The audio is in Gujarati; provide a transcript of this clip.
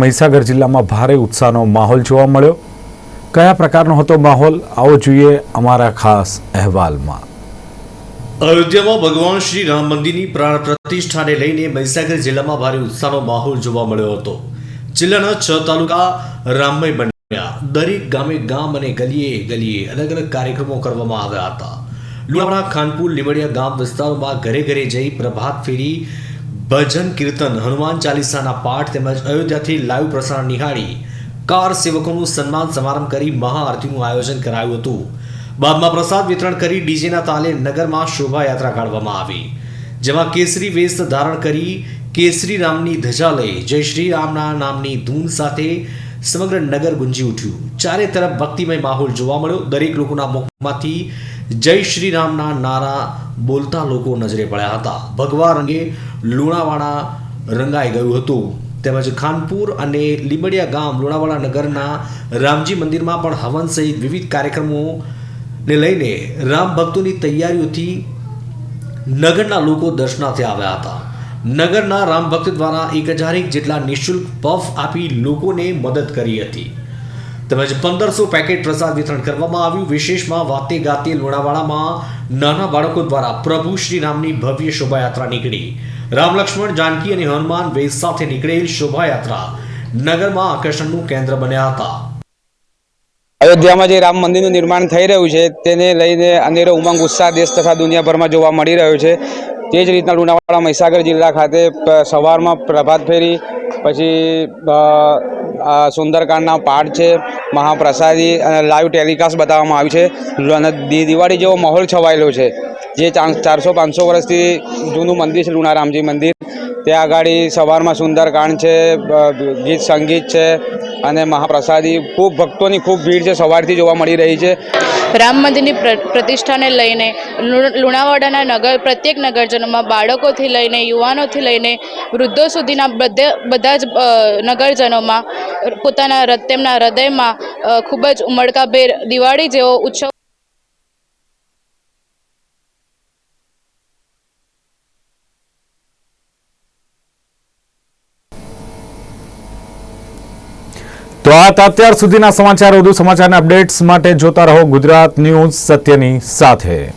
મહીસાગર જિલ્લામાં ભારે ઉત્સાહનો માહોલ જોવા મળ્યો. કયા પ્રકારનો હતો માહોલ? આવો જોઈએ અમારા ખાસ અહેવાલમાં. અયોધ્યામાં ભગવાન શ્રી રામ મંદિરની પ્રાણ પ્રતિષ્ઠાને લઈને મહીસાગર જિલ્લામાં ભારે ઉત્સાહનો માહોલ જોવા મળ્યો હતો. જિલ્લાના છ તાલુકા રામમય બન્યા. દરેક ગામે ગામ અને ગલીએ ગલીએ અલગ અલગ કાર્યક્રમો કરવામાં આવ્યા હતા. લુણાવાડા, ખાનપુર, લીમડિયા ગામ વિસ્તારોમાં ઘરે ઘરે જઈ પ્રભાત ફેરી ભજન, કીર્તન, હનુમાન ચાલીસાના પાઠ તેમજ અયોધ્યાથી લાઈવ પ્રસારણ નિહાળી કાર સેવકોનું સન્માન સમારંભ કરી મહાઆરતીનું આયોજન કરાયું હતું. બાદમાં પ્રસાદ વિતરણ કરી ડીજેના તાલે નગરમાં શોભાયાત્રા કાઢવામાં આવી. જેમાં કેસરી વેશ ધારણ કરી કેસરી રામની ધજા લઈ જય શ્રી રામના નામની ધૂન સાથે સમગ્ર નગર ગુંજી ઉઠ્યું. ચારે તરફ ભક્તિમય માહોલ જોવા મળ્યો. દરેક લોકોના મુખમાંથી જય શ્રી રામના નારા બોલતા લોકો નજરે પડ્યા હતા. ભગવા રંગે લુણાવાડા રંગાઈ ગયું હતું. તેમજ ખાનપુર અને લીમડિયા ગામ લુણાવાડા નગરના રામજી મંદિરમાં પણ હવન સહિત વિવિધ કાર્યક્રમોને લઈને રામ ભક્તોની તૈયારીઓથી નગરના લોકો દર્શનાર્થે આવ્યા હતા. નગરના રામ ભક્ત દ્વારા એક હજારેક જેટલા નિઃશુલ્ક પફ આપી લોકોને મદદ કરી હતી. તેમજ પંદરસો પેકેટ પ્રસાદ વિતરણ કરવામાં આવ્યું. વિશેષમાં વાતે ગાતે લુણાવાડામાં નાના બાળકો દ્વારા પ્રભુ શ્રી રામની ભવ્ય શોભાયાત્રા નીકળી. રામ લક્ષ્મણ, જાનકી અને હનુમાન વેદ સાથે નીકળેલ શોભાયાત્રા નગરમાં આકર્ષણનું કેન્દ્ર બન્યા હતા. અયોધ્યામાં જે રામ મંદિરનું નિર્માણ થઈ રહ્યું છે, તેને લઈને અનેરો ઉમંગ, ઉત્સાહ દેશ તથા દુનિયાભરમાં જોવા મળી રહ્યો છે. તે જ રીતના લુણાવાડા મહીસાગર જિલ્લા ખાતે સવારમાં પ્રભાત ફેરી, પછી સુંદરકાંડના પાઠ છે, મહાપ્રસાદી અને લાઈવ ટેલિકાસ્ટ બતાવવામાં આવ્યું છે. અને દિવાળી જેવો માહોલ છવાયેલો છે. જે ચાર- ચારસો, પાંચસો વર્ષથી જૂનું મંદિર છે, લુણારામજી મંદિર. ત્યાં આગળ સવારમાં સુંદરકાંડ છે ગીત સંગીત છે અને મહાપ્રસાદી ખૂબ ભક્તોની ખૂબ ભીડ છે, સવારથી જોવા મળી રહી છે. રામ મંદિરની પ્ર- પ્રતિષ્ઠાને લઈને લુણાવાડાના નગર, પ્રત્યેક નગરજનોમાં બાળકોથી લઈને, યુવાનોથી લઈને, વૃદ્ધો સુધીના બધે, બધા જ નગરજનોમાં પોતાના તેમના હૃદયમાં ખૂબ જ ઉમળકાભેર દિવાળી જેવો ઉત્સવ તો આ અત્યાર સુધીના સમાચાર. વધુ સમાચારના અપડેટ્સ માટે જોતા રહો ગુજરાત ન્યૂઝ સત્યની સાથે.